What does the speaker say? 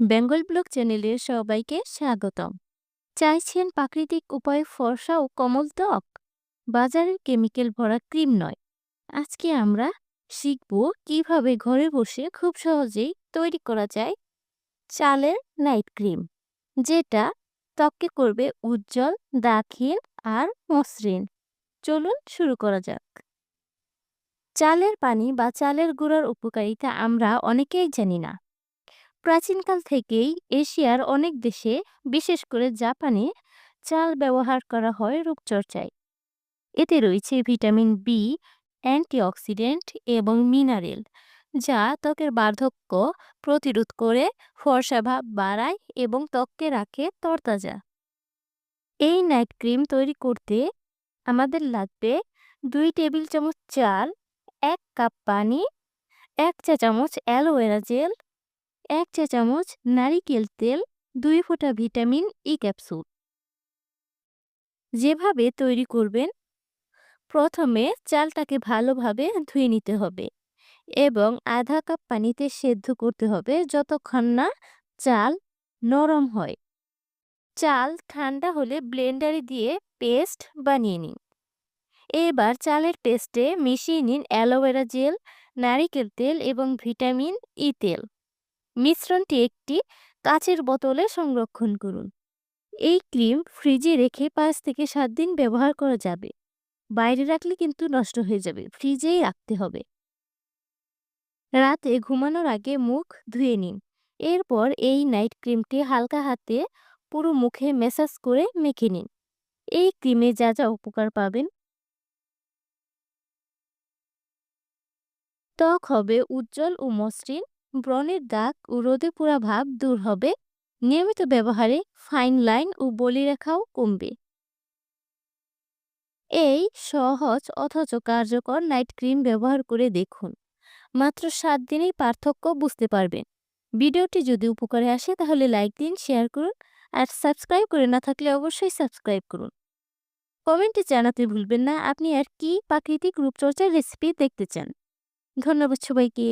Bengal blog চ্যানেলে সবাইকে স্বাগতম। চাইছেন প্রাকৃতিক উপায়ে ফর্সা ও কমল ত্বক? বাজারের কেমিক্যাল ভরা ক্রিম নয়। আজকে আমরা শিখব কীভাবে ঘরে বসে খুব সহজেই তৈরি করা যায় চালের নাইট ক্রিম, যেটা ত্বককে করবে উজ্জ্বল দাক্ষিণ আর মসৃণ। চলুন শুরু করা যাক। চালের পানি বা চালের গুঁড়ার উপকারিতা আমরা অনেকেই জানি না। প্রাচীনকাল থেকেই এশিয়ার অনেক দেশে, বিশেষ করে জাপানে, চাল ব্যবহার করা হয় রূপচর্চায়। এতে রয়েছে ভিটামিন বি অ্যান্টিঅক্সিডেন্ট এবং মিনারেল, যা ত্বকের বার্ধক্য প্রতিরোধ করে, ফর্সা ভাব বাড়ায় এবং ত্বককে রাখে তরতাজা। এই নাইট ক্রিম তৈরি করতে আমাদের লাগবে দুই টেবিল চামচ চাল, এক কাপ পানি, এক চা চামচ অ্যালোভেরা জেল এক চা চামচ নারিকেল তেল, দুই ফোঁটা ভিটামিন ই ক্যাপসুল যেভাবে তৈরি করবেন, প্রথমে চালটাকে ভালোভাবে ধুয়ে নিতে হবে এবং আধা কাপ পানিতে সেদ্ধ করতে হবে যতক্ষণ না চাল নরম হয়। চাল ঠান্ডা হলে ব্লেন্ডারে দিয়ে পেস্ট বানিয়ে নিন। এবার চালের পেস্টে মিশিয়ে নিন অ্যালোভেরা জেল, নারিকেল তেল এবং ভিটামিন ই তেল। মিশ্রণটি একটি কাচের বোতলে সংরক্ষণ করুন। এই ক্রিম ফ্রিজে রেখে পাঁচ থেকে সাত দিন ব্যবহার করা যাবে। বাইরে রাখলে কিন্তু নষ্ট হয়ে যাবে, ফ্রিজেই রাখতে হবে। রাতে ঘুমানোর আগে মুখ ধুয়ে নিন। এরপর এই নাইট ক্রিমটি হালকা হাতে পুরো মুখে ম্যাসাজ করে মেখে নিন। এই ক্রিমে যা যা উপকার পাবেন। ত্বক হবে উজ্জ্বল ও মসৃণ। ব্রণের দাগ ও রোদে পোড়া ভাব দূর হবে। নিয়মিত ব্যবহারে ফাইন লাইন ও বলিরেখাও কমবে। এই সহজ অথচ কার্যকর নাইট ক্রিম ব্যবহার করে দেখুন। মাত্র সাত দিনেই পার্থক্য বুঝতে পারবেন। ভিডিওটি যদি উপকারে আসে তাহলে লাইক দিন শেয়ার করুন আর সাবস্ক্রাইব করে না থাকলে অবশ্যই সাবস্ক্রাইব করুন। কমেন্টে জানাতে ভুলবেন না আপনি আর কি প্রাকৃতিক রূপচর্চার রেসিপি দেখতে চান। ধন্যবাদ সবাইকে।